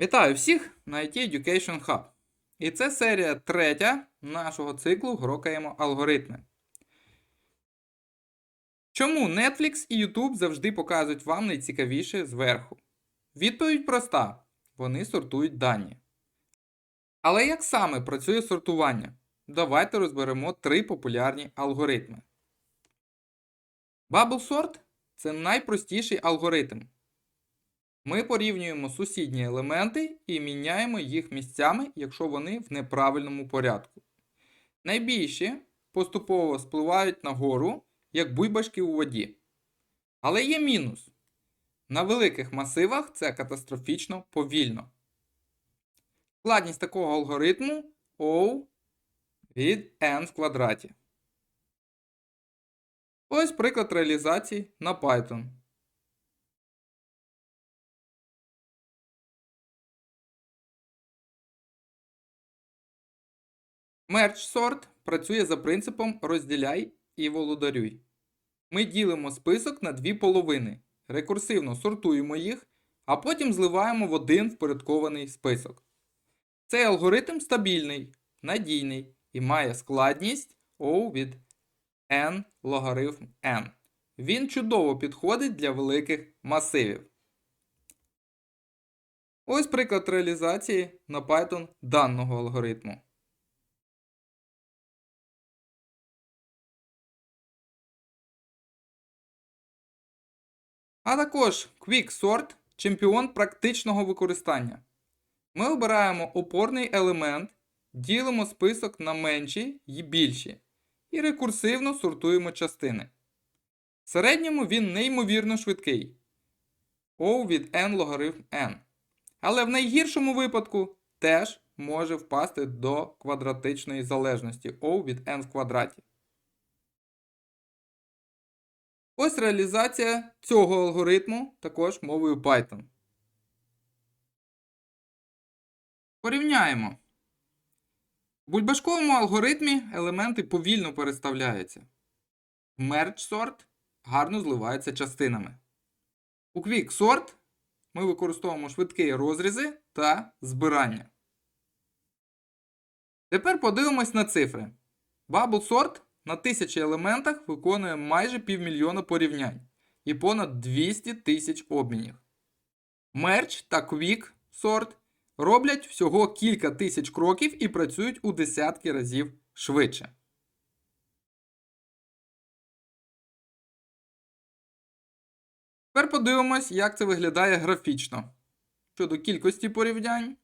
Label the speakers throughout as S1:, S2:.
S1: Вітаю всіх на IT Education Hub. І це серія третя нашого циклу Грокаємо алгоритми. Чому Netflix і YouTube завжди показують вам найцікавіше зверху? Відповідь проста: вони сортують дані. Але як саме працює сортування? Давайте розберемо три популярні алгоритми. Bubble Sort – це найпростіший алгоритм. Ми порівнюємо сусідні елементи і міняємо їх місцями, якщо вони в неправильному порядку. Найбільші поступово спливають нагору, як буйбашки у воді. Але є мінус. На великих масивах це катастрофічно повільно. Складність такого алгоритму O від n в квадраті. Ось приклад реалізації на Python. Merge sort працює за принципом розділяй і володарюй. Ми ділимо список на дві половини, рекурсивно сортуємо їх, а потім зливаємо в один впорядкований список. Цей алгоритм стабільний, надійний і має складність O від n логарифм n. Він чудово підходить для великих масивів. Ось приклад реалізації на Python даного алгоритму. А також Quick Sort чемпіон практичного використання. Ми обираємо опорний елемент, ділимо список на менші і більші і рекурсивно сортуємо частини. В середньому він неймовірно швидкий. O від n логарифм n. Але в найгіршому випадку теж може впасти до квадратичної залежності O від n в квадраті. Ось реалізація цього алгоритму також мовою Python. Порівняємо. В бульбашковому алгоритмі елементи повільно переставляються. Merge sort гарно зливається частинами. У Quick Sort ми використовуємо швидкі розрізи та збирання. Тепер подивимось на цифри. Bubble Sort на тисячі елементах виконує майже півмільйона порівнянь і понад 200 тисяч обмінів. Merge та Quick Sort роблять всього кілька тисяч кроків і працюють у десятки разів швидше. Тепер подивимось, як це виглядає графічно. Щодо кількості порівнянь,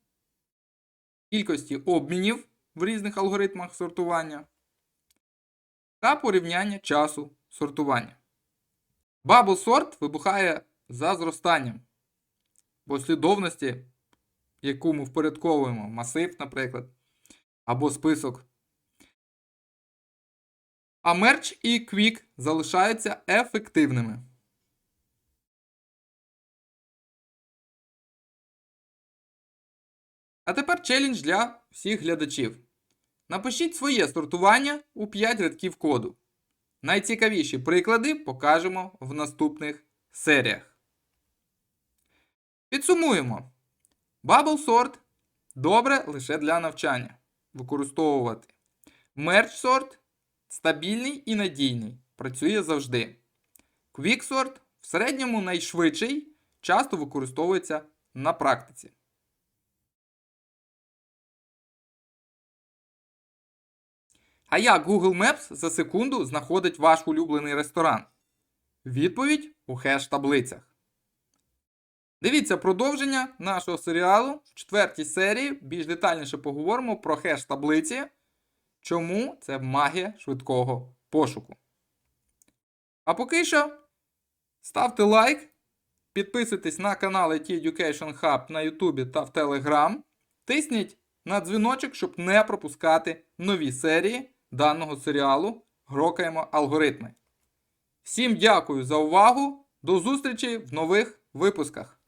S1: кількості обмінів в різних алгоритмах сортування та порівняння часу сортування. Bubble sort вибухає за зростанням послідовності, яку ми впорядковуємо масив, наприклад, або список. А Merge і Quick залишаються ефективними. А тепер челендж для всіх глядачів. Напишіть своє сортування у 5 рядків коду. Найцікавіші приклади покажемо в наступних серіях. Підсумуємо. Bubble Sort добре лише для навчання. Використовувати. Merge Sort стабільний і надійний. Працює завжди. Quick Sort в середньому найшвидший, часто використовується на практиці. А як Google Maps за секунду знаходить ваш улюблений ресторан? Відповідь у хеш-таблицях. Дивіться продовження нашого серіалу в четвертій серії. Більш детальніше поговоримо про хеш-таблиці. Чому це магія швидкого пошуку. А поки що ставте лайк, підписуйтесь на канал IT Education Hub на YouTube та в Telegram. Тисніть на дзвіночок, щоб не пропускати нові серії даного серіалу Грокаємо алгоритми. Всім дякую за увагу. До зустрічі в нових випусках.